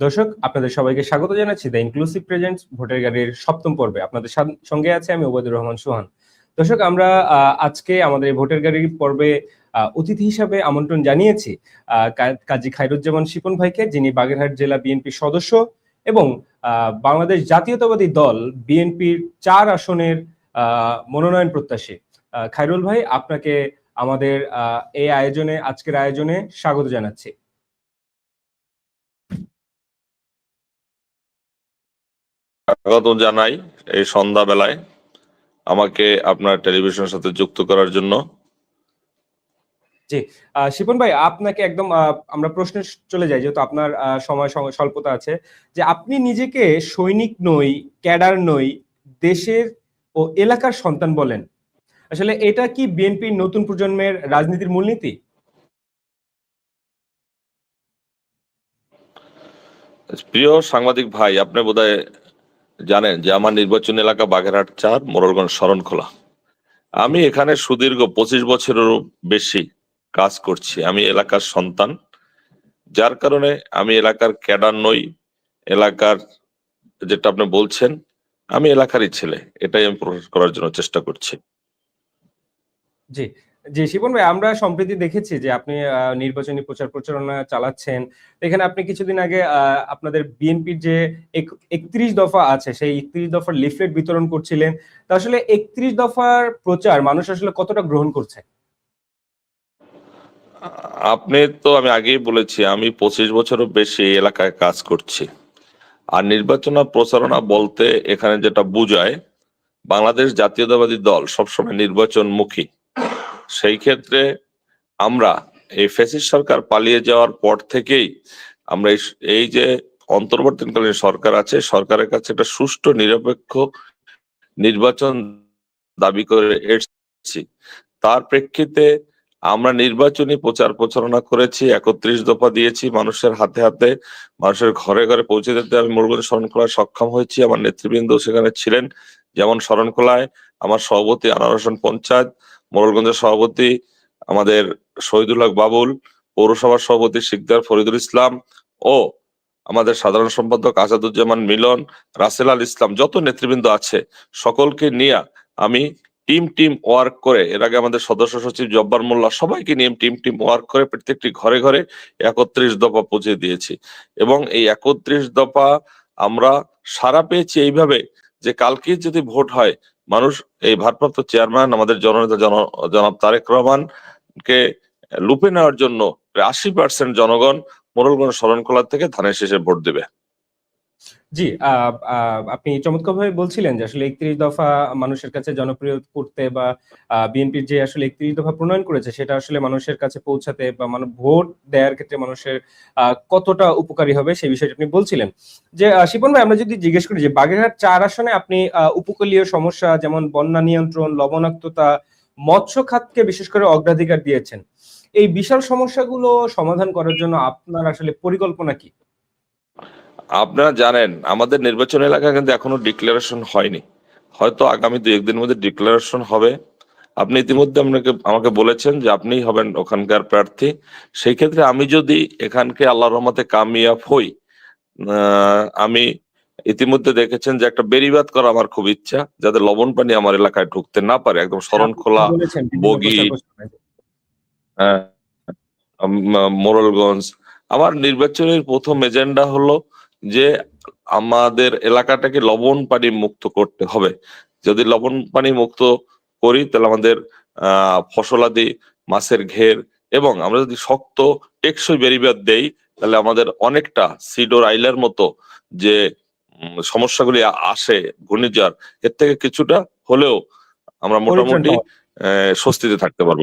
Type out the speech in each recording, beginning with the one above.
দর্শক আপনাদের সবাইকে স্বাগত জানাচ্ছি দ্য ইনক্লুসিভ প্রেজেন্টস ভোটার গাড়ির সপ্তম পর্বে। আপনাদের সঙ্গে আছে আমি ওবায়দুর রহমান সোহান। দর্শক আমরা আজকে আমাদের ভোটার গাড়ির পর্বে অতিথি হিসাবে আমন্ত্রণ জানিয়েছি কাজী খাইরুজ্জামান শিপন ভাইকে যিনি বাগেরহাট জেলা বিএনপির সদস্য এবং বাংলাদেশ জাতীয়তাবাদী দল বিএনপির চার আসনের মনোনয়ন প্রত্যাশী। আহ, খাইরুল ভাই আপনাকে আমাদের এই আয়োজনে আজকের আয়োজনে স্বাগত জানাচ্ছি। স্বাগত জানাই এই সন্ধ্যা বেলায় আমাকে আপনার টেলিভিশনের সাথে যুক্ত করার জন্য। আহ, শিপন ভাই আপনাকে একদম আমরা প্রশ্নে চলে যাই যেহেতু আপনার সময় স্বল্পতা আছে। যে আপনি নিজেকে সৈনিক নই ক্যাডার নই দেশের ও এলাকার সন্তান বলেন আসলে এটা কি বিএনপির নতুন প্রজন্মের রাজনীতির মূলনীতি? প্রিয় সাংবাদিক ভাই আপনি বোধহয় জানেন যে আমার নির্বাচন এলাকা বাগেরহাট চার মোরলগঞ্জ শরণখোলা। আমি এখানে সুদীর্ঘ পঁচিশ বছরেরও বেশি কাজ করছি। আমি এলাকার সন্তান। যার কারণে আমি এলাকার ক্যাডার নই, এলাকার যেটা আপনি বলছেন, আমি এলাকারই ছেলে। এটাই আমি প্রকাশ করার জন্য চেষ্টা করছি। জি জি শিবন ভাই, আমরা সম্প্রতি দেখেছি যে আপনি নির্বাচনী প্রচার প্রচারণা চালাচ্ছেন। এখানে আপনি কিছুদিন আগে আপনাদের বিএনপির যে একত্রিশ দফা আছে, সেই একত্রিশ দফার লিফলেট বিতরণ করছিলেন। তা আসলে একত্রিশ দফার প্রচার মানুষ আসলে কতটা গ্রহণ করছে? আপনি তো আমি আগেই বলেছি, আমি পঁচিশ বছরও বেশি এলাকায় কাজ করছি। আর নির্বাচন প্রচারণা বলতে এখানে যেটা বুঝায়, বাংলাদেশ জাতীয়তাবাদী দল সবসময় নির্বাচনমুখী। সেই ক্ষেত্রে আমরা এই ফেসিস সরকার পালিয়ে যাওয়ার পর থেকেই আমরা এই- যে অন্তর্বর্তীকালীন সরকার আছে, সরকারের কাছে একটা সুষ্ঠু, নিরপেক্ষ নির্বাচন দাবি করে এসেছি। তার প্রেক্ষিতে আমরা নির্বাচনী প্রচার প্রচারণা করেছি, একত্রিশ দফা দিয়েছি মানুষের হাতে হাতে, মানুষের ঘরে ঘরে পৌঁছে দিতে। আমি মুরগঞ্জ শরণখোলায় সক্ষম হয়েছি, আমার নেতৃবৃন্দ সেখানে ছিলেন। যেমন শরণখোলায় আমার সভাপতি আনারসন পঞ্চায়েত মোরলগঞ্জের সভাপতি আমাদের শহীদুল হক বাবুল, পৌরসভার সভাপতি শিকদার ফরিদুল ইসলাম ও আমাদের সাধারণ সম্পাদক আজাদুজ্জামান মিলন, রাসেল আল ইসলাম যত নেতৃবৃন্দ আছে সকলকে নিয়ে আমি টিম টিম ওয়ার্ক করে, এর আগে আমাদের সদস্য সচিব জব্বার মোল্লা সবাইকে নিয়ে টিম টিম ওয়ার্ক করে প্রত্যেকটি ঘরে ঘরে একত্রিশ দফা পৌঁছে দিয়েছি। এবং এই একত্রিশ দফা আমরা সারা পেয়েছি এইভাবে যে কালকে যদি ভোট হয় মানুষ, এই ভারপ্রাপ্ত চেয়ারম্যান, আমাদের জননেতা জন- জনাব তারেক রহমানকে লুপে নেওয়ার জন্য আশি পার্সেন্ট জনগণ মোরলগঞ্জ শরণকলার থেকে ধানের শেষে ভোট দেবে। জি আপনি চমৎকারভাবে বলছিলেন যে আসলে একত্রিশ দফা মানুষের কাছে জনপ্রিয় করতে বা বিএনপির যে আসলে একত্রিশ দফা প্রণয়ন করেছে সেটা আসলে মানুষের কাছে পৌঁছাতে বা মানুষ ভোট দেওয়ার ক্ষেত্রে মানুষের কতটা উপকারী হবে সেই বিষয়টা আপনি বলছিলেন। যে শিপন ভাই আমরা যদি জিজ্ঞেস করি যে বাগেরহাট চার আসনে আপনি উপকূলীয় সমস্যা যেমন বন্যা নিয়ন্ত্রণ, লবণাক্ততা, মৎস্য খাতকে বিশেষ করে অগ্রাধিকার দিয়েছেন, এই বিশাল সমস্যাগুলো সমাধান করার জন্য আপনার আসলে পরিকল্পনা কি? আপনারা জানেন আমাদের নির্বাচন এলাকা কিন্তু এখনও ডিক্লারেশন হয়নি। হয়তো আগামী দু একদিনের মধ্যে ডিক্লারেশন হবে। আপনি ইতিমধ্যে আপনাকে আমাকে বলেছেন যে আপনিই হবেন ওখানকার প্রার্থী। সেই ক্ষেত্রে আমি যদি এখানকে আল্লাহ রহমতে কামিয়াব হই আমি ইতিমধ্যে দেখেছেন যে একটা বেরিবাদ করা আমার খুব ইচ্ছা যাতে লবণ পানি আমার এলাকায় ঢুকতে না পারে একদম শরণ খোলা বগি, হ্যাঁ, মোরলগঞ্জ। আমার নির্বাচনের প্রথম এজেন্ডা হলো যে আমাদের এলাকাটাকে লবণ পানি মুক্ত করতে হবে। যদি লবণ পানি মুক্ত করি তাহলে আমাদের আহ ফসলাদি মাছের ঘের এবং আমরা যদি শক্ত টেকসই বেরিবাদ দেই তাহলে আমাদের অনেকটা সিডোর আইলার মতো যে সমস্যাগুলি আসে ঘূর্ণিঝড় এর থেকে কিছুটা হলেও আমরা মোটামুটি আহ, স্বস্তিতে থাকতে পারব।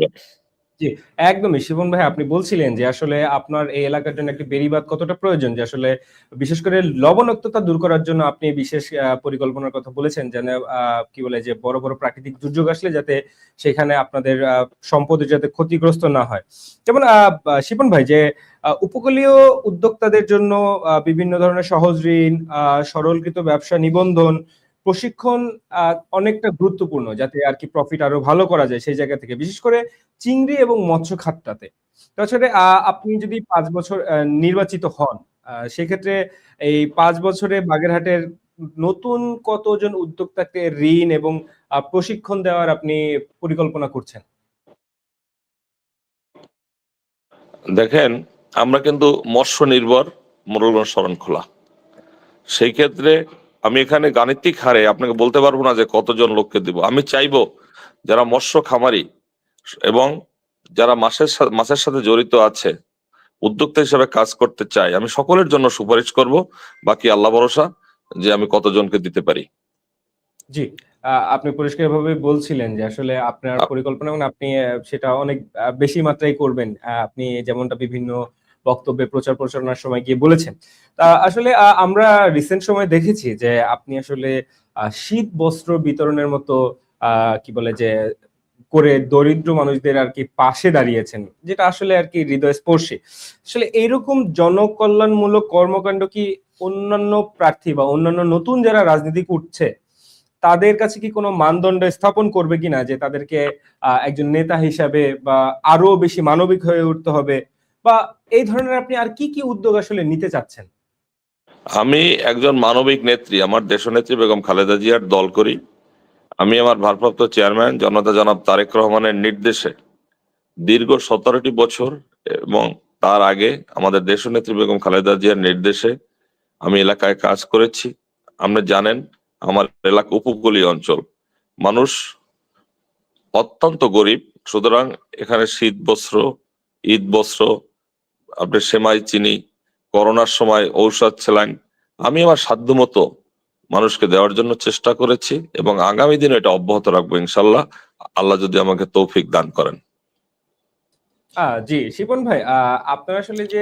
একদমই। শিবন ভাই আপনি বলছিলেন যে আসলে আপনার এই এলাকার জন্য একটি বেরিবাদ কতটা প্রয়োজন? যে আসলে বিশেষ করে লবণাক্ততা দূর করার জন্য আপনি বিশেষ পরিকল্পনার কথা বলেছেন যেন কি বলে যে বড় বড় প্রাকৃতিক দুর্যোগ আসলে যাতে সেখানে আপনাদের সম্পদের যাতে ক্ষতিগ্রস্ত না হয়। যেমন আহ, ভাই যে উপকূলীয় উদ্যোক্তাদের জন্য বিভিন্ন ধরনের সহজ ঋণ সরলকৃত ব্যবসা নিবন্ধন প্রশিক্ষণ অনেকটা গুরুত্বপূর্ণ যাতে আর কি প্রফিট আরও ভালো করা যায় সেই জায়গা থেকে, বিশেষ করে চিংড়ি এবং মৎস্য খাতটাতে। তাছাড়া আপনি যদি পাঁচ বছর নির্বাচিত হন সেক্ষেত্রে এই পাঁচ বছরে বাগেরহাটের নতুন কতজন উদ্যোক্তাকে ঋণ এবং প্রশিক্ষণ দেওয়ার আপনি পরিকল্পনা করছেন? দেখেন, আমরা কিন্তু মৎস্য নির্ভর মোরলগঞ্জ শরণখোলা সেই ক্ষেত্রে আমি এখানে গাণিতিক হারে আপনাকে বলতে পারব না যে কতজন লোককে দিব। আমি চাইব যারা মৎস্য খামারি এবং যারা মাছের মাছের সাথে জড়িত আছে উদ্যোক্তা হিসেবে কাজ করতে চাই। আমি সকলের জন্য সুপারিশ করব। বাকি আল্লাহ ভরসা যে আমি কতজনকে দিতে পারি। জি আপনি পরিষ্কারভাবে বলছিলেন যে আসলে আপনার আপ- পরিকল্পনা এবং আপনি সেটা অনেক বেশি মাত্রায় করবেন। আপনি যেমনটা বিভিন্ন বক্তব্যে প্রচার প্রচারণার সময় গিয়ে বলেছেন। তা আসলে আমরা রিসেন্ট সময় দেখেছি যে আপনি আসলে শীত বস্ত্র বিতরণের মতো কি বলে যে, করে দরিদ্র মানুষদের আর কি পাশে দাঁড়িয়েছেন, যেটা আসলে আর কি হৃদয় স্পর্শী আসলে এইরকম জনকল্যাণমূলক কর্মকাণ্ড কি অন্যান্য প্রার্থী বা অন্যান্য নতুন যারা রাজনীতি করছে, তাদের কাছে কি কোনো মানদণ্ড স্থাপন করবে কিনা? যে তাদেরকে একজন নেতা হিসাবে বা আরও বেশি মানবিক হয়ে উঠতে হবে বা এই ধরনের আপনি আর কি কি উদ্যোগ আসলে নিতে চাচ্ছেন? আমি একজন মানবিক নেত্রী, আমার দেশনেত্রী বেগম খালেদা জিয়ার দল করি। আমি আমার ভারপ্রাপ্ত চেয়ারম্যান জনতা জনাব তারেক রহমানের নির্দেশে দীর্ঘ সতেরোটি বছর এবং তার আগে আমাদের দেশনেত্রী বেগম খালেদা জিয়ার নির্দেশে আমি এলাকায় কাজ করেছি। আপনি জানেন, আমার এলাকা উপকূলীয় অঞ্চল। মানুষ অত্যন্ত গরিব, সুতরাং এখানে শীত বস্ত্র, ঈদ বস্ত্র আপনার সেমাই, চিনি, করোনার সময় ঔষধ ছেলাইন আমি আমার সাধ্যমতো মানুষকে দেওয়ার জন্য চেষ্টা করেছি এবং আগামী দিনে এটা অব্যাহত রাখব, ইনশাল্লাহ। আল্লাহ যদি আমাকে তৌফিক দান করেন। জি, শিপন ভাই আপনার আসলে যে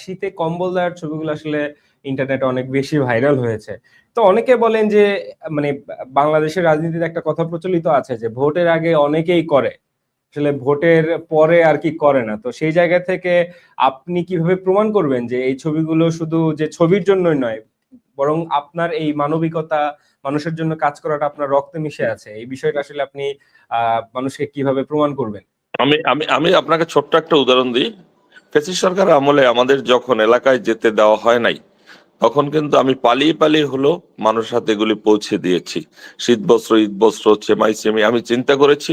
শীতে কম্বল দেওয়ার ছবিগুলো আসলে ইন্টারনেটে অনেক বেশি ভাইরাল হয়েছে। তো অনেকে বলেন যে মানে বাংলাদেশের রাজনীতিতে একটা কথা প্রচলিত আছে যে, ভোটের আগে অনেকেই করে। আসলে ভোটের পরে আর কি করে না। তো সেই জায়গা থেকে আপনি কীভাবে প্রমাণ করবেন যে এই ছবিগুলো শুধু যে ছবির জন্যই নয়, বরং আপনার এই মানবিকতা, মানুষের জন্য কাজ করাটা আপনার রক্তে মিশে আছে? এই বিষয়টা আসলে আপনি মানুষকে কীভাবে প্রমাণ করবেন? আমি আমি আমি আপনাকে ছোট্ট একটা উদাহরণ দিই। ফেসিস সরকার আমলে আমাদের যখন এলাকায় যেতে দেওয়া হয় নাই তখন কিন্তু আমি পালিয়ে পালিয়ে হলো মানুষের হাতে এগুলি পৌঁছে দিয়েছি। শীত বস্ত্র ঈদ বস্ত্র চেমাই চেমি আমি চিন্তা করেছি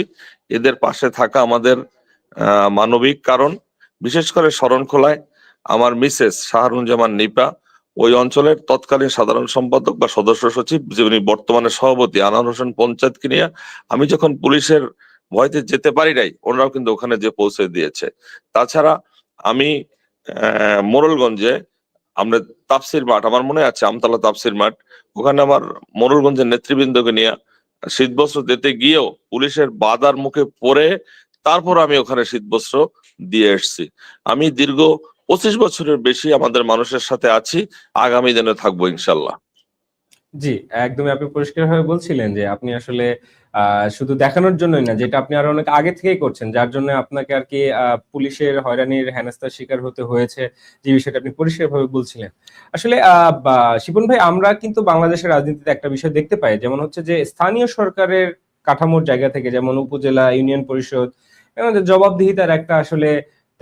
এদের পাশে থাকা আমাদের মানবিক কারণ বিশেষ করে শরণখোলায় আমার মিসেস শাহরুজ্জামান নিপা ওই অঞ্চলের তৎকালীন সাধারণ সম্পাদক বা সদস্য সচিব যিনি বর্তমানে সভাপতি আনার হোসেন পঞ্চায়েতকে নিয়ে আমি যখন পুলিশের ভয়তে যেতে পারি নাই ওনারাও কিন্তু ওখানে যে পৌঁছে দিয়েছে। তাছাড়া আমি আহ, মোড়লগঞ্জে আমরা তাপসির মাঠ, আমার মনে আছে আমতলা তাপসির মাঠ, ওখানে আমার মোড়লগঞ্জের নেতৃবৃন্দকে নিয়ে শীতবস্ত্র দিতে গিয়েও পুলিশের বাধার মুখে পড়ে তারপর আমি ওখানে শীতবস্ত্র দিয়ে এসেছি। আমি দীর্ঘ পঁচিশ বছরের বেশি আমাদের মানুষের সাথে আছি, আগামী দিনে থাকব ইনশাল্লাহ। জি, একদমই আপনি পরিষ্কারভাবে বলছিলেন যে আপনি আসলে শুধু দেখানোর জন্যই না, যেটা আপনি আরও অনেক আগে থেকেই করছেন, যার জন্য আপনাকে আর কি পুলিশের হয়রানির হেনস্থার শিকার হতে হয়েছে, যে বিষয়টা আপনি পরিষ্কারভাবে বলছিলেন। আসলে শিপন ভাই, আমরা কিন্তু বাংলাদেশের রাজনীতিতে একটা বিষয় দেখতে পাই, যেমন হচ্ছে যে স্থানীয় সরকারের কাঠামোর জায়গা থেকে, যেমন উপজেলা, ইউনিয়ন পরিষদ জবাবদিহিতার একটা আসলে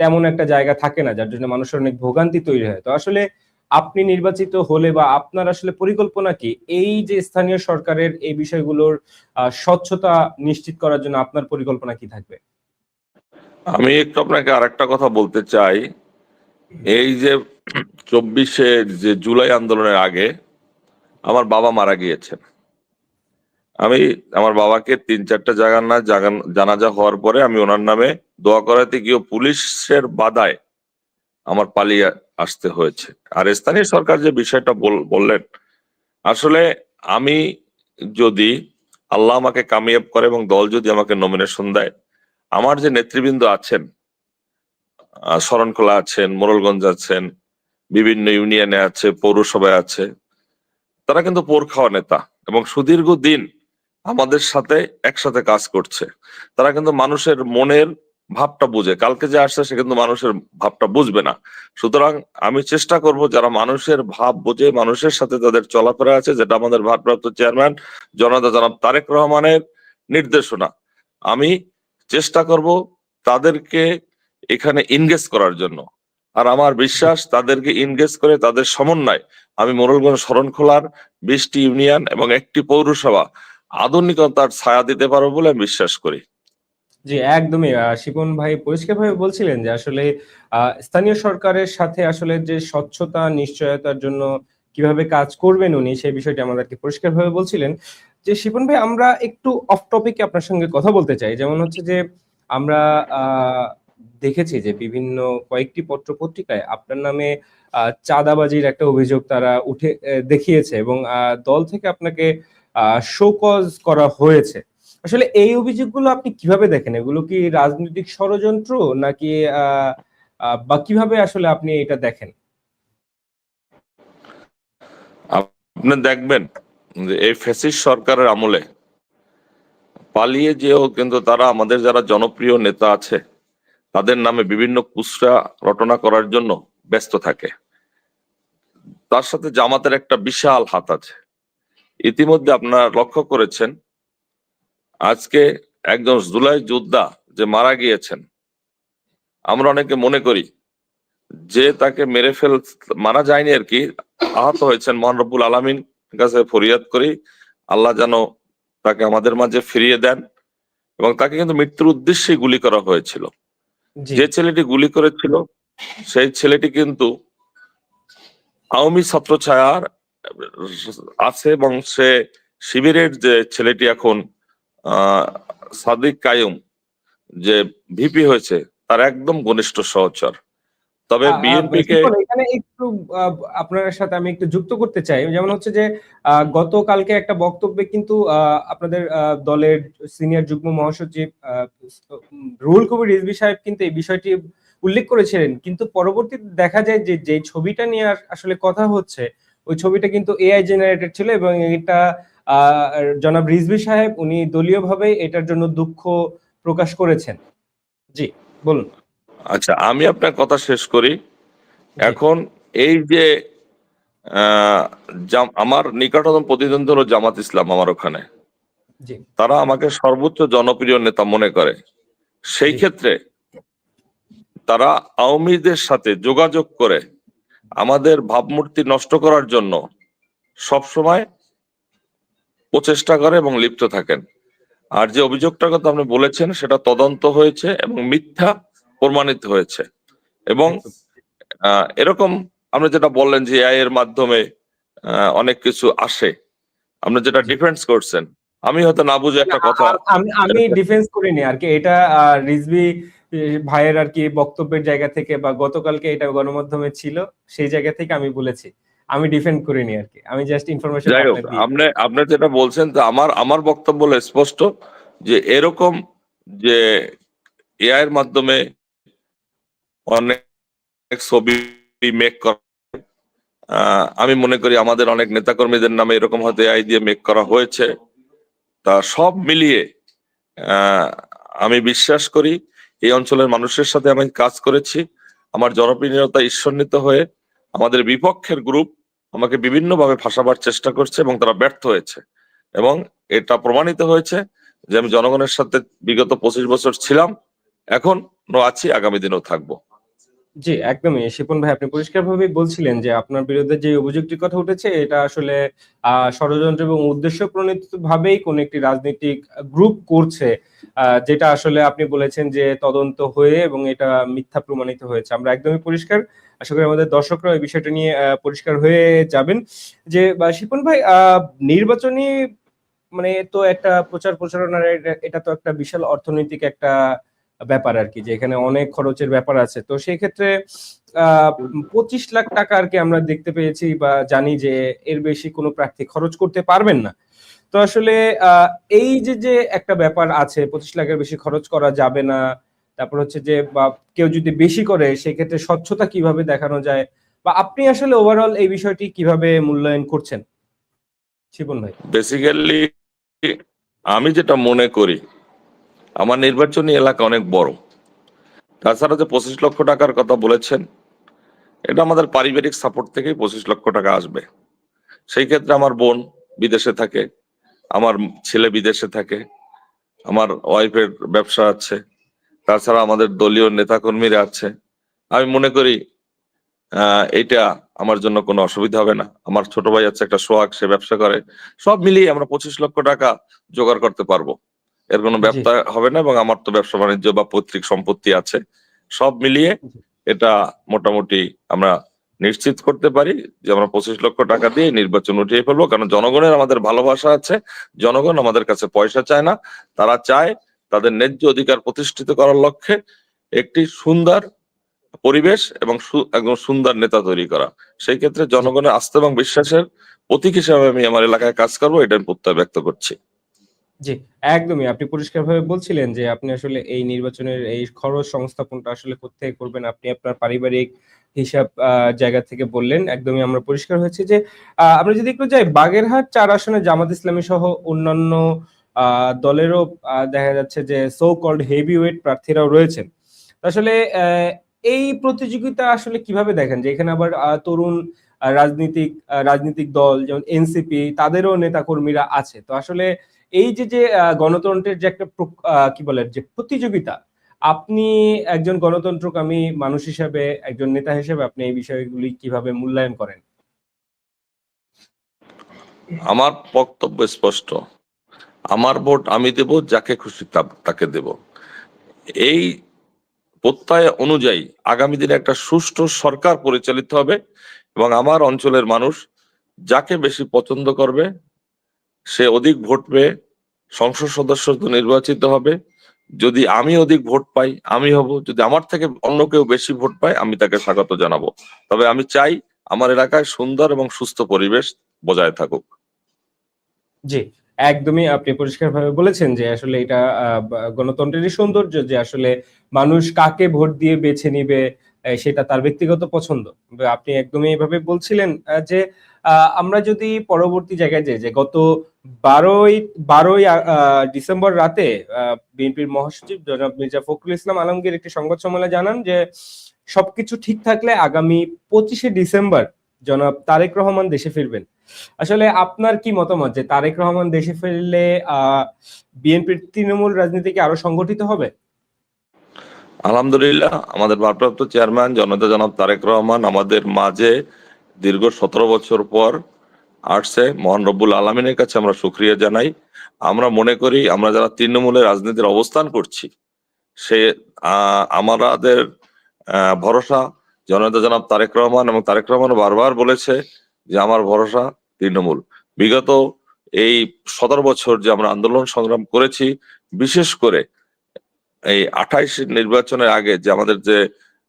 তেমন একটা জায়গা থাকে না, যার জন্য মানুষের অনেক ভোগান্তি তৈরি হয়। তো আসলে আপনি নির্বাচিত হলে বা আপনার আসলে পরিকল্পনা কি? এই যে স্থানীয় সরকারের এই বিষয়গুলোর স্বচ্ছতা নিশ্চিত করার জন্য আপনার পরিকল্পনা কি থাকবে? আমি একটু আপনাকে আরেকটা কথা বলতে চাই। এই যে চব্বিশে যে জুলাই আন্দোলনের আগে আমার বাবা মারা গিয়েছেন। আমি, আমার বাবাকে তিন চারটা জায়গার না জানাজা হওয়ার পরে আমি ওনার নামে দোয়া করাতে গিয়ে পুলিশের বাধায় আমার পালিয়ে আসতে হয়েছে। আর স্থানীয় সরকার যে বিষয়টা বল- বললেন, আসলে আমি যদি আল্লাহ আমাকে কামিয়াব করে এবং দল যদি আমাকে নমিনেশন দেয়, আমার যে নেতৃবৃন্দ আছেন শরণখোলা আছেন, মোরলগঞ্জ আছেন, বিভিন্ন ইউনিয়নে আছে, পৌরসভায় আছে, তারা কিন্তু পোর খাওয়া নেতা এবং সুদীর্ঘ দিন আমাদের সাথে একসাথে কাজ করছে। তারা কিন্তু মানুষের মনের ভাবটা বুঝে। কালকে যে আসছে সে কিন্তু মানুষের ভাবটা বুঝবে না। সুতরাং আমি চেষ্টা করব যারা মানুষের ভাব বুঝে, মানুষের সাথে তাদের চলাফেরা আছে, যেটা আমাদের ভারপ্রাপ্ত চেয়ারম্যান জনতা জনাব তারেক রহমানের নির্দেশনা। আমি চেষ্টা করব তাদেরকে এখানে ইনগেজ করার জন্য। আর আমার বিশ্বাস, তাদেরকে ইনগেজ করে তাদের সমন্বয়। আমি মোরলগঞ্জ শরণখোলার বিশটি ইউনিয়ন এবং একটি পৌরসভা আধুনিকতার ছায়া দিতে পারব বলে আমি বিশ্বাস করি। জি, একদমই। শিপন ভাই পরিষ্কারভাবে বলছিলেন যে আসলে স্থানীয় সরকারের সাথে আসলে যে স্বচ্ছতা, নিশ্চয়তার জন্য কীভাবে কাজ করবেন উনি, সেই বিষয়টি আমাদেরকে পরিষ্কারভাবে বলছিলেন। যে শিপন ভাই, আমরা একটু অফ টপিকে আপনার সঙ্গে কথা বলতে চাই। যেমন হচ্ছে যে, আমরা দেখেছি যে বিভিন্ন কয়েকটি পত্র পত্রিকায় আপনার নামে চাঁদাবাজির একটা অভিযোগ তারা উঠে দেখিয়েছে এবং দল থেকে আপনাকে শোকজ করা হয়েছে। আসলে এই অভিযোগগুলো আপনি কীভাবে দেখেন? এগুলো কি রাজনৈতিক ষড়যন্ত্র নাকি বা কীভাবে আসলে আপনি এটা দেখেন? আপনি দেখবেন যে এই ফ্যাসিস্ট সরকারের আমলে পালিয়ে যেও কিন্তু তারা আমাদের যারা জনপ্রিয় নেতা আছে, তাদের নামে বিভিন্ন কুসরা রটনা করার জন্য ব্যস্ত থাকে। তার সাথে জামাতের একটা বিশাল হাত আছে। ইতিমধ্যে আপনারা লক্ষ্য করেছেন আজকে একজন জুলাই যোদ্ধা যে মারা গিয়েছেন আমরা অনেকে মনে করি যে তাকে মেরে ফেল মারা যায়নি আর কি আহত হয়েছেন মহান রব্বুল আলমিন। কাছে ফরিয়াদ করি আল্লাহ যেন তাকে আমাদের মাঝে ফিরিয়ে দেন এবং তাকে কিন্তু মৃত্যুর উদ্দেশ্যে গুলি করা হয়েছিল। যে ছেলেটি গুলি করেছিল সেই ছেলেটি কিন্তু আওয়ামী ছাত্র ছায়ার আছে এবং সে শিবিরের যে ছেলেটি এখন সাদিক কায়ুম যে ভিপি হয়েছে তার একদম ঘনিষ্ঠ সহচর। তবে বিএনপি কে এখানে একটু আপনার সাথে আমি একটু যুক্ত করতে চাই। যেমন হচ্ছে যে গতকালকে একটা বক্তব্যে কিন্তু আহ, আপনাদের আহ, দলের সিনিয়র যুগ্ম মহাসচিব রুহুল কবির রিজভী সাহেব কিন্তু এই বিষয়টি উল্লেখ করেছিলেন। কিন্তু পরবর্তীতে দেখা যায় যে যে ছবিটা নিয়ে আর আসলে কথা হচ্ছে ওই ছবিটা কিন্তু এআই জেনারেটেড ছিল এবং এটা জনাব রিজভী সাহেব উনি দলীয়ভাবে এটার জন্য দুঃখ প্রকাশ করেছেন। জি বলুন। আচ্ছা আমি আপনার কথা শেষ করি। এখন এই যে আমার নিকটতম প্রতিদ্বন্দ্বী হলো জামাত ইসলাম আমার ওখানে। তারা আমাকে সর্বোচ্চ জনপ্রিয় নেতা মনে করে। সেই ক্ষেত্রে তারা আওয়ামীদের সাথে যোগাযোগ করে আমাদের ভাবমূর্তি নষ্ট করার জন্য সবসময় প্রচেষ্টা করে এবং লিপ্ত থাকেন। আর যে অভিযোগটার কথা আপনি বলেছেন সেটা তদন্ত হয়েছে এবং মিথ্যা প্রমাণিত হয়েছে। এবং এরকম আপনি যেটা বললেন যে এআই এর মাধ্যমে অনেক কিছু আসে আপনি যেটা ডিফেন্স করছেন আমি হয়তো না বুঝে একটা কথা আমি আমি ডিফেন্স করিনি আর কি এটা এ, ভাইয়ের আর কি বক্তব্যের জায়গা থেকে বা গতকালকে এটা গণমাধ্যমে ছিল সেই জায়গা থেকে আমি বলেছি। আমি ডিফেন্ড করিনি আর কি। আমি জাস্ট ইনফরমেশন আপনি আপনি যেটা বলছেন তো আমার আমার বক্তব্য হলো স্পষ্ট যে এরকম যে এআই এর মাধ্যমে অনেক ছবি মেক করা আহ, আমি মনে করি আমাদের অনেক নেতাকর্মীদের নামে এরকম হয়তো এআই দিয়ে মেক করা হয়েছে। তা সব মিলিয়ে আহ, আমি বিশ্বাস করি এই অঞ্চলের মানুষের সাথে আমি কাজ করেছি। আমার জনপ্রিয়তা ঈশ্বরিত হয়ে আমাদের বিপক্ষের গ্রুপ আমাকে বিভিন্নভাবে ফাঁসাবার চেষ্টা করছে এবং তারা ব্যর্থ হয়েছে। এবং এটা প্রমাণিত হয়েছে যে আমি জনগণের সাথে বিগত পঁচিশ বছর ছিলাম এখন আছি, আগামী দিনেও থাকব। জি, একদমই। শিপন ভাই, আপনি পরিষ্কারভাবে বলছিলেন যে আপনার বিরুদ্ধে যে অভিযোগটির কথা উঠেছে, এটা আসলে ষড়যন্ত্র এবং উদ্দেশ্য প্রণীত ভাবেই কোন একটি রাজনৈতিক গ্রুপ করছে যেটা আসলে আপনি বলেছেন যে তদন্ত হয়ে এবং এটা মিথ্যা প্রমাণিত হয়েছে। আমরা একদমই পরিষ্কার। আশা করি আমাদের দর্শকরা এই বিষয়টা নিয়ে পরিষ্কার হয়ে যাবেন। যে শিপন ভাই নির্বাচনী মানে তো একটা প্রচার প্রচারণার এটা তো একটা বিশাল অর্থনৈতিক একটা ব্যাপার আর কি, যে এখানে অনেক খরচের ব্যাপার আছে। তো সেই ক্ষেত্রে পঁচিশ লাখ টাকা আর কি আমরা দেখতে পেয়েছি বা জানি যে এর বেশি কোনো প্রার্থী খরচ করতে পারবেন না। তো আসলে এই যে যে একটা ব্যাপার আছে, পঁচিশ লাখের বেশি খরচ করা যাবে না, তারপর হচ্ছে যে, বা কেউ যদি বেশি করে, সেক্ষেত্রে স্বচ্ছতা কীভাবে দেখানো যায়? বা আপনি আসলে ওভারঅল এই বিষয়টি কীভাবে মূল্যায়ন করছেন? শিবন ভাই। বেসিক্যালি আমি যেটা মনে করি আমার নির্বাচনী এলাকা অনেক বড়। তাছাড়া যে পঁচিশ লক্ষ টাকার কথা বলেছেন, এটা আমাদের পারিবারিক সাপোর্ট থেকেই পঁচিশ লক্ষ টাকা আসবে। সেই ক্ষেত্রে আমার বোন বিদেশে থাকে, আমার ছেলে বিদেশে থাকে, আমার ওয়াইফের ব্যবসা আছে, তাছাড়া আমাদের দলীয় নেতাকর্মীরা আছে। আমি মনে করি এটা আমার জন্য কোনো অসুবিধা হবে না। আমার ছোট ভাই আছে একটা সোহাগ, সে ব্যবসা করে। সব মিলিয়ে আমরা পঁচিশ লক্ষ টাকা জোগাড় করতে পারব। এর কোনো ব্যবসা হবে না এবং আমার তো ব্যবসা বাণিজ্য বা পৈতৃক সম্পত্তি আছে। সব মিলিয়ে এটা মোটামুটি আমরা নিশ্চিত করতে পারি যে আমরা পঁচিশ লক্ষ টাকা দিয়ে নির্বাচন উঠিয়ে ফেলব। কারণ জনগণের আমাদের ভালোবাসা আছে। জনগণ আমাদের কাছে পয়সা চায় না। তারা চায় তাদের ন্যায্য অধিকার প্রতিষ্ঠিত করার লক্ষ্যে একটি সুন্দর পরিবেশ এবং একদম সুন্দর নেতা তৈরি করা। সেই ক্ষেত্রে জনগণের আস্থা এবং বিশ্বাসের প্রতীক হিসাবে আমি আমার এলাকায় কাজ করব এটা আমি প্রত্যয় ব্যক্ত করছি। জি একদমই। আপনি পরিষ্কারভাবে বলছিলেন যে আপনি আসলে এই নির্বাচনের এই খরচ সংস্থাপনটা আসলে কোথেকে করবেন আপনি আপনার পারিবারিক হিসাব আহ, জায়গা থেকে বললেন। একদমই আমরা পরিষ্কার হয়েছে যে আহ, আমরা যদি একটু যাই বাগেরহাট চার আসনে জামাত ইসলামী সহ অন্যান্য আহ, দলেরও আহ, দেখা যাচ্ছে যে সো কল্ড হেভি ওয়েট প্রার্থীরাও রয়েছেন। আসলে আহ, এই প্রতিযোগিতা আসলে কীভাবে দেখেন? যে এখানে আবার আহ, তরুণ আহ, রাজনীতিক আহ, রাজনৈতিক দল যেমন এনসিপি তাদেরও নেতাকর্মীরা আছে। তো আসলে এই যে যে গণতন্ত্রের যে একটা কি বলে, যে প্রতিযোগিতা, আপনি একজন গণতন্ত্রকামী মানুষ হিসাবে, একজন নেতা হিসেবে আপনি এই বিষয়গুলি কীভাবে মূল্যায়ন করেন? আমার বক্তব্য স্পষ্ট। আমার ভোট আমি দেব, যাকে খুশি তাকে দেব। এই প্রত্যয় অনুযায়ী আগামী দিনে একটা সুষ্ঠু সরকার পরিচালিত হবে এবং আমার অঞ্চলের মানুষ যাকে বেশি পছন্দ করবে সে অধিক ভোট পেয়ে সংসদ সদস্য তো নির্বাচিত হবে। যদি আমি অধিক ভোট পাই, আমি হব। যদি আমার থেকে অন্য কেউ বেশি ভোট পায়, আমি তাকে স্বাগত জানাব। তবে আমি চাই আমার এলাকায় সুন্দর এবং সুস্থ পরিবেশ বজায় থাকুক। জি, একদমই আপনি পরিষ্কারভাবে বলেছেন যে আসলে এটা গণতন্ত্রেরই সৌন্দর্য যে আসলে মানুষ কাকে ভোট দিয়ে বেছে নিবে সেটা তার ব্যক্তিগত পছন্দ। আপনি একদমই এভাবে বলছিলেন যে আমরা যদি পরবর্তী জায়গায় যে গত বারোই বারোই ডিসেম্বর রাতে বিএনপির মহাসচিব জনাব মির্জা ফখরুল ইসলাম আলমগীর একটি সংবাদ সম্মেলনে জানান যে, সবকিছু ঠিক থাকলে আগামী পঁচিশে ডিসেম্বর জনাব তারেক রহমান দেশে ফিরবেন। আসলে আপনার কি মতামত যে তারেক রহমান দেশে ফিরলে বিএনপির তৃণমূল রাজনীতি কি আরও সংগঠিত হবে? আলহামদুলিল্লাহ, আমাদের ভারপ্রাপ্ত চেয়ারম্যান জনতা জনাব তারেক রহমান আমাদের মাঝে দীর্ঘ সতেরো বছর পর আসছে। মহান রব্বুল আলমিনের কাছে আমরা সুক্রিয়া জানাই। আমরা মনে করি, আমরা যারা তৃণমূলের রাজনীতির অবস্থান করছি, সে আমাদের ভরসা জনতা জনাব তারেক রহমান এবং তারেক রহমান বারবার বলেছে যে আমার ভরসা তৃণমূল। বিগত এই সতেরো বছর যে আমরা আন্দোলন সংগ্রাম করেছি, বিশেষ করে এই আঠাইশ নির্বাচনের আগে যে আমাদের যে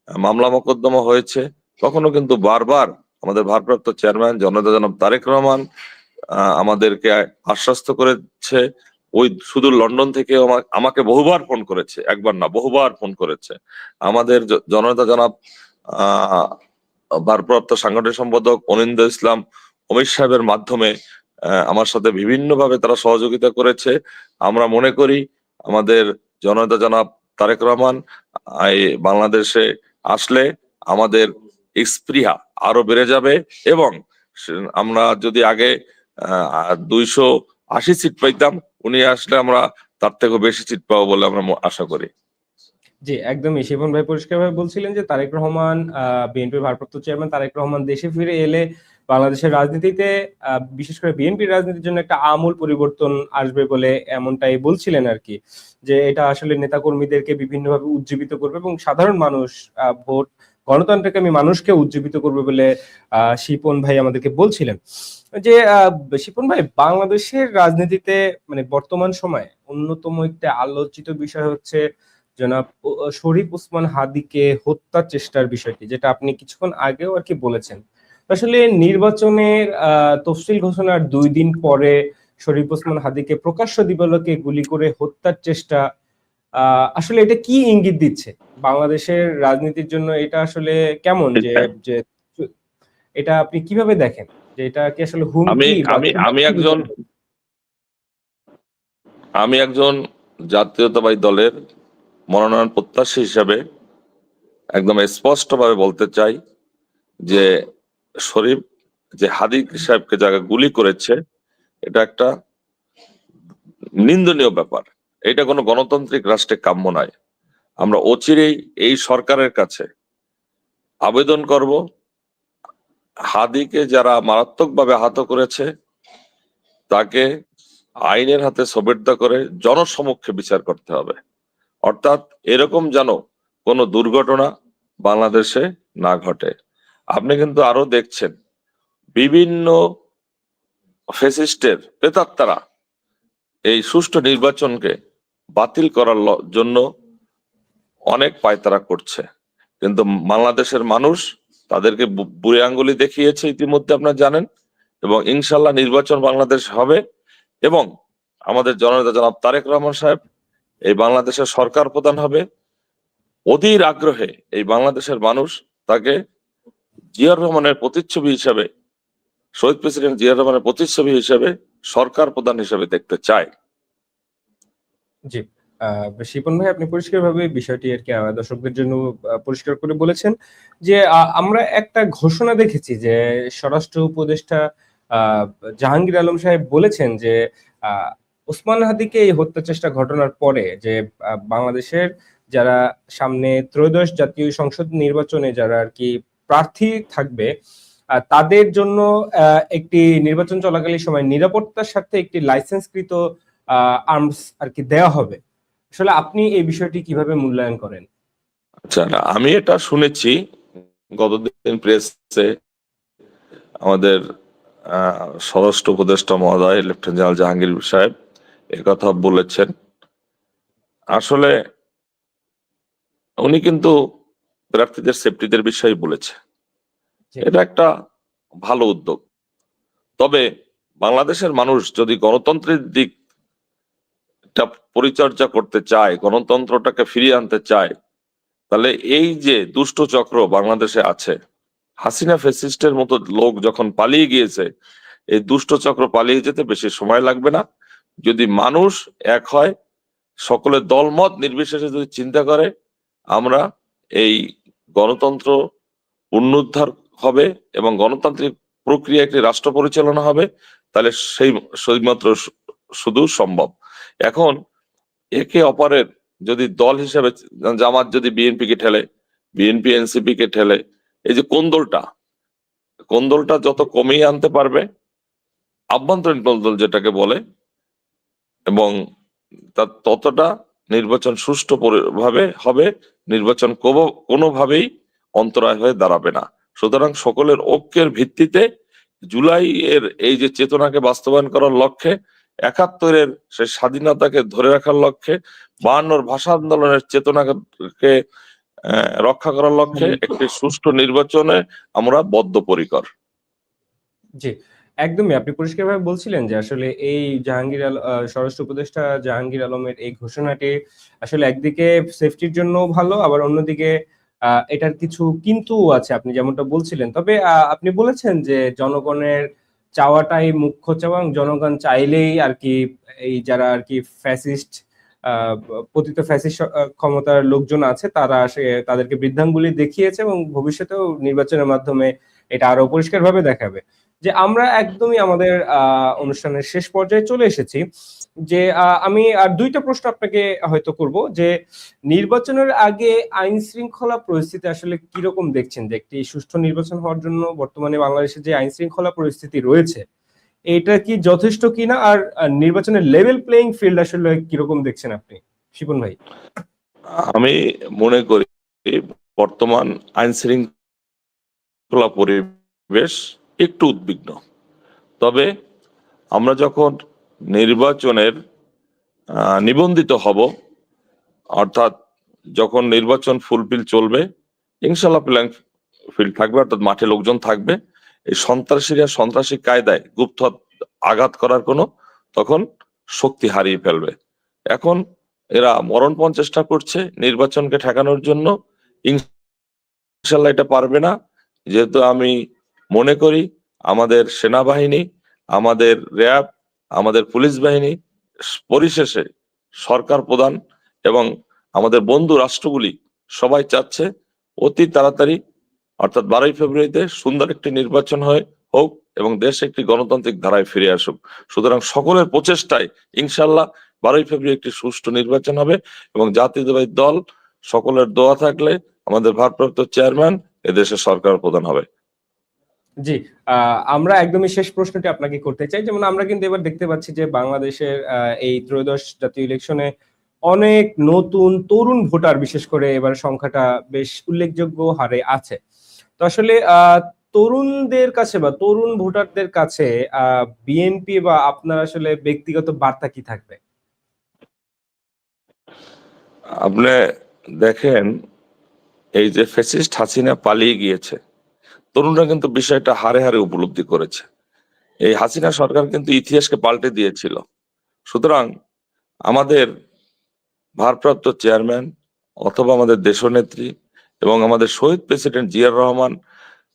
মামলা মোকদ্দমা হয়েছে, তখনও কিন্তু বারবার আমাদের ভারপ্রাপ্ত চেয়ারম্যান জনতা জনাব তারেক রহমান আমাদেরকে আশ্বস্ত করেছে। ওই শুধু লন্ডন থেকে আমা- আমাকে বহুবার ফোন করেছে, একবার না, বহুবার ফোন করেছে। আমাদের জনতা জনাব ভারপ্রাপ্ত সাংগঠনিক সম্পাদক অনিন্দ ইসলাম, অমিত সাহেবের মাধ্যমে আমার সাথে বিভিন্ন ভাবে তারা সহযোগিতা করেছে। আমরা মনে করি আমাদের জনতা জনাব তারেক রহমান বাংলাদেশে আসলে আমাদের স্পৃহা আরও বেড়ে যাবে এবং আমরা যদি আগে দুইশো আশি সিট পাইতাম, উনি আসলে আমরা তার থেকেও বেশি সিট পাবো বলে আমরা আশা করি। জি, একদমই। শিবন ভাই পরিষ্কারভাবে বলছিলেন যে তারেক রহমান বিএনপির ভারপ্রাপ্ত চেয়ারম্যান তারেক রহমান দেশে ফিরে এলে বাংলাদেশের রাজনীতিতে বিশেষ করে বিএনপির রাজনীতির জন্য একটা আমূল পরিবর্তন আসবে বলে এমনটাই বলছিলেন আর কি। যে এটা আসলে নেতাকর্মীদেরকে বিভিন্নভাবে উজ্জীবিত করবে এবং সাধারণ মানুষ ভোট গণতন্ত্রকে আমি মানুষকে উজ্জীবিত করবে বলে শিপন ভাই আমাদেরকে বলছিলেন। যে শিপন ভাই, বাংলাদেশের রাজনীতিতে মানে বর্তমান সময়ে অন্যতম একটা আলোচিত বিষয় হচ্ছে জনাব শরীফ ওসমান হাদিকে হত্যার চেষ্টার বিষয়টি, যেটা আপনি কিছুক্ষণ আগেও আর কি বলেছেন। আসলে নির্বাচনের তফসিল ঘোষণার দুই দিন পরে শরীফ ওসমান হাদিকে প্রকাশ্য দিবালোকে গুলি করে হত্যার চেষ্টা আসলে এটা কি ইঙ্গিত দিচ্ছে? বাংলাদেশের রাজনীতির জন্য এটা আসলে কেমন যে যে এটা আপনি কীভাবে দেখেন? যে এটা কি আসলে আমি হুমকি আমি আমি একজন আমি একজন জাতীয়তাবাদী দলের মনোনয়ন প্রত্যাশী হিসাবে একদম স্পষ্টভাবে বলতে চাই যে শরীফ যে হাদিক সাহেবকে যারা গুলি করেছে এটা একটা নিন্দনীয় ব্যাপার। এটা কোনো গণতান্ত্রিক রাষ্ট্রে কাম্য নয়। আমরা অচিরেই এই সরকারের কাছে আবেদন করব। হাদিকে যারা মারাত্মকভাবে আহত করেছে, তাকে আইনের হাতে সবের্দা করে জনসমক্ষে বিচার করতে হবে। অর্থাৎ এরকম যেন কোনো দুর্ঘটনা বাংলাদেশে না ঘটে। আপনি কিন্তু আরও দেখছেন, বিভিন্ন ফেসিস্টের প্রেতাত্মারা এই সুষ্ঠু নির্বাচনকে বাতিল করার জন্য অনেক পায়তারা করছে। কিন্তু বাংলাদেশের মানুষ তাদেরকে বুড়ি আঙ্গুলি দেখিয়েছে ইতিমধ্যে আপনারা জানেন এবং ইনশাল্লাহ নির্বাচন বাংলাদেশ হবে এবং আমাদের জননেতা জনাব তারেক রহমান সাহেব এই বাংলাদেশের সরকার প্রধান হবে। অধীর আগ্রহে এই বাংলাদেশের মানুষ তাকে জিয়ার রহমানের প্রতিচ্ছবি হিসাবে, শহীদ প্রেসিডেন্ট জিয়াউর রহমানের প্রতিচ্ছবি হিসাবে সরকার প্রধান হিসাবে দেখতে চায়। জি। শিপন ভাই, আপনি পরিষ্কারভাবে বিষয়টি আর কি দর্শকদের জন্য পরিষ্কার করে বলেছেন যে আমরা একটা ঘোষণা দেখেছি যে, স্বরাষ্ট্র উপদেষ্টা জাহাঙ্গীর আলম সাহেব বলেছেন যে ওসমান হাদিকে এই হত্যা চেষ্টা ঘটনার পরে যে বাংলাদেশের যারা সামনে ত্রয়োদশ জাতীয় সংসদ নির্বাচনে যারা আর কি প্রার্থী থাকবে তাদের জন্য একটি নির্বাচন চলাকালীন সময় নিরাপত্তার সাথে একটি লাইসেন্সকৃত আর্মস আর কি দেওয়া হবে। আসলে আপনি এই বিষয়টি কীভাবে মূল্যায়ন করেন? আচ্ছা আমি এটা শুনেছি গতদিন প্রেসে আমাদের স্বরাষ্ট্র উপদেষ্টা মহোদয় লেফটেন্যান্ট জেনারেল জাহাঙ্গীর সাহেব কথা বলেছেন। আসলে উনি কিন্তু প্রার্থীদের সেফটিদের বিষয়ে বলেছে। এটা একটা ভালো উদ্যোগ। তবে বাংলাদেশের মানুষ যদি গণতন্ত্রের দিকটা পরিচর্যা করতে চায়, গণতন্ত্রটাকে ফিরিয়ে আনতে চায়, তাহলে এই যে দুষ্ট চক্র বাংলাদেশে আছে, হাসিনা ফেসিস্টের মতো লোক যখন পালিয়ে গিয়েছে, এই দুষ্ট চক্র পালিয়ে যেতে বেশি সময় লাগবে না। যদি মানুষ এক হয় সকলে দলমত নির্বিশেষে যদি চিন্তা করে, আমরা এই গণতন্ত্র পুনরুদ্ধার হবে এবং গণতান্ত্রিক প্রক্রিয়া একটি রাষ্ট্র পরিচালনা হবে, তাহলে সেই, সেইমাত্র শুধু সম্ভব। এখন একে অপরের যদি দল হিসেবে জামাত যদি বিএনপি কে ঠেলে, বিএনপি এনসিপি কে ঠেলে, এই যে কোন্দলটা কোন্দলটা যত কমিয়ে আনতে পারবে, আভ্যন্তরীণ কোন্দল যেটাকে বলে, এবং তা ততটা নির্বাচন সুষ্ঠু ভাবে হবে, নির্বাচন কোনোভাবেই অন্তরায় হয়ে দাঁড়াবে না। সুতরাং সকলের ঐক্যের ভিত্তিতে জুলাই এর এই যে চেতনাকে বাস্তবায়ন করার লক্ষ্যে একাত্তরের সেই স্বাধীনতাকে ধরে রাখার লক্ষ্যে বায়ান্নর ভাষা আন্দোলনের চেতনাকে রক্ষা করার লক্ষ্যে একটি সুষ্ঠু নির্বাচনে আমরা বদ্ধপরিকর। জি একদমই। আপনি পরিষ্কারভাবে বলছিলেন যে আসলে এই জাহাঙ্গীর স্বরাষ্ট্র উপদেষ্টা জাহাঙ্গীর আলমের এই ঘোষণাটি আসলে একদিকে সেফটির জন্য ভালো আবার অন্যদিকে আহ, এটার কিছু কিন্তু আছে আপনি যেমনটা বলছিলেন। তবে আহ, আপনি বলেছেন যে জনগণের চাওয়াটাই মুখ্য চাওয়া জনগণ চাইলেই আর কি এই যারা আর কি ফ্যাসিস্ট পতিত ফ্যাসিস্ট ক্ষমতার লোকজন আছে, তারা সে তাদেরকে বৃদ্ধাঙ্গুলি দেখিয়েছে এবং ভবিষ্যতেও নির্বাচনের মাধ্যমে এটা আরও পরিষ্কারভাবে দেখাবে। যে আমরা একদমই আমাদের অনুষ্ঠানের শেষ পর্যায়ে চলে এসেছি। যে আমি আর দুইটা প্রশ্ন আপনাকে হয়তো করব। যে, নির্বাচনের আগে আইন শৃঙ্খলা পরিস্থিতি আসলে কীরকম দেখছেন? যে, একটি সুষ্ঠু নির্বাচন হওয়ার জন্য বর্তমানে বাংলাদেশে যে আইন শৃঙ্খলা পরিস্থিতি রয়েছে, এটা কি যথেষ্ট কিনা? আর নির্বাচনের লেভেল প্লেইং ফিল্ড আসলে কীরকম দেখছেন আপনি? শিপন ভাই। আমি মনে করি বর্তমান আইন শৃঙ্খলা পরিবেশ একটু উদ্বিগ্ন। তবে আমরা যখন নির্বাচনের নিবন্ধিত হব। অর্থাৎ যখন নির্বাচন ফুলফিল চলবে ইনশাল্লাহ প্ল্যান ফিল্ড থাকবে, অর্থাৎ মাঠে লোকজন থাকবে। এই সন্ত্রাসীরা সন্ত্রাসী কায়দায় গুপ্ত আঘাত করার কোনো তখন শক্তি হারিয়ে ফেলবে। এখন এরা মরণপণ চেষ্টা করছে নির্বাচনকে ঠেকানোর জন্য। ইনশাল্লাহ এটা পারবে না। যেহেতু আমি মনে করি আমাদের সেনাবাহিনী, আমাদের র্যাব আমাদের পুলিশ বাহিনী পরিশেষে সরকার প্রধান এবং আমাদের বন্ধু রাষ্ট্রগুলি সবাই চাচ্ছে অতি তাড়াতাড়ি, অর্থাৎ বারোই ফেব্রুয়ারিতে সুন্দর একটি নির্বাচন হয়, হোক এবং দেশ একটি গণতান্ত্রিক ধারায় ফিরে আসুক। সুতরাং সকলের প্রচেষ্টায় ইনশাল্লাহ বারোই ফেব্রুয়ারি একটি সুষ্ঠু নির্বাচন হবে এবং জাতীয়তাবাদী দল, সকলের দোয়া থাকলে আমাদের ভারপ্রাপ্ত চেয়ারম্যান এদেশের সরকার প্রধান হবে। জি আমরা একদমই শেষ প্রশ্নটি আপনাকে করতে চাই। যেমন আমরা কিন্তু এবার দেখতে পাচ্ছি যে বাংলাদেশের এই ত্রয়োদশ জাতীয় ইলেকশনে অনেক নতুন তরুণ ভোটার বিশেষ করে এবার সংখ্যাটা বেশ উল্লেখযোগ্য হারে আছে। তো আসলে তরুণদের কাছে বা তরুণ ভোটারদের কাছে বিএনপি বা আপনার আসলে ব্যক্তিগত বার্তা কি থাকবে? আপনি দেখেন, এই যে ফেসিস্ট হাসিনা পালিয়ে গিয়েছে। তরুণরা কিন্তু বিষয়টা হারে হারে উপলব্ধি করেছে। এই হাসিনা সরকার কিন্তু ইতিহাসকে পাল্টে দিয়েছিল। সুতরাং আমাদের ভারপ্রাপ্ত চেয়ারম্যান অথবা আমাদের দেশনেত্রী এবং আমাদের শহীদ প্রেসিডেন্ট জিয়ার রহমান,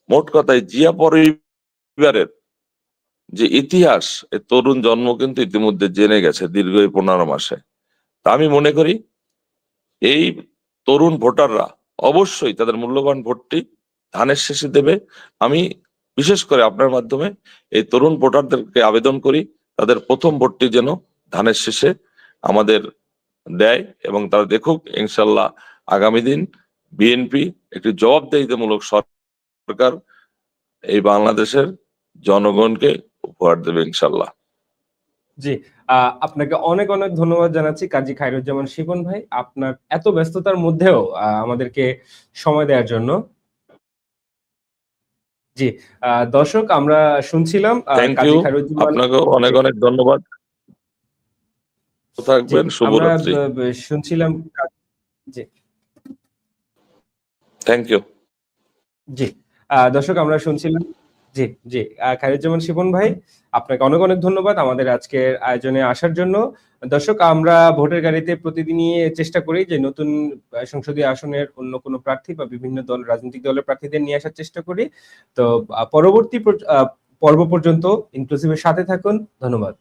মোট কথায় জিয়া পরিবারের যে ইতিহাস এই তরুণ জন্ম কিন্তু ইতিমধ্যে জেনে গেছে দীর্ঘ এই পনেরো মাসে। তা আমি মনে করি, এই তরুণ ভোটাররা অবশ্যই তাদের মূল্যবান ভোটটি ধানের শেষে দেবে। আমি বিশেষ করে আপনার মাধ্যমে এই তরুণ ভোটারদেরকে আবেদন করি, তাদের প্রথম ভোটটি যেন ধানের শেষে আমাদের দেয় এবং তারা দেখুক, ইনশাল্লাহ আগামী দিন বিএনপি একটি জবাবদিহিতামূলক সরকার এই বাংলাদেশের জনগণকে উপহার দেবে ইনশাল্লাহ। জি আপনাকে অনেক অনেক ধন্যবাদ জানাচ্ছি কাজী খায়রুজ্জামান শিপন ভাই। আপনার এত ব্যস্ততার মধ্যেও আমাদেরকে সময় দেওয়ার জন্য। জি দর্শক আমরা শুনছিলাম আপনাকেও অনেক অনেক ধন্যবাদ। থাকবেন শুভরাত্রি শুনছিলাম জি। থ্যাংক ইউ জি আহ, দর্শক আমরা শুনছিলাম জি জি। খায়রুজ্জামান শিপন ভাই, আপনাকে অনেক অনেক ধন্যবাদ আমাদের আজকের আয়োজনে আসার জন্য। দর্শক, আমরা ভোটের গাড়িতে প্রতিদিনই চেষ্টা করি যে নতুন সংসদীয় আসনের অন্য কোনো প্রার্থী বা বিভিন্ন দল, রাজনৈতিক দলের প্রার্থীদের নিয়ে আসার চেষ্টা করি। তো পরবর্তী পর্ব পর্যন্ত ইনক্লুসিভের সাথে থাকুন। ধন্যবাদ।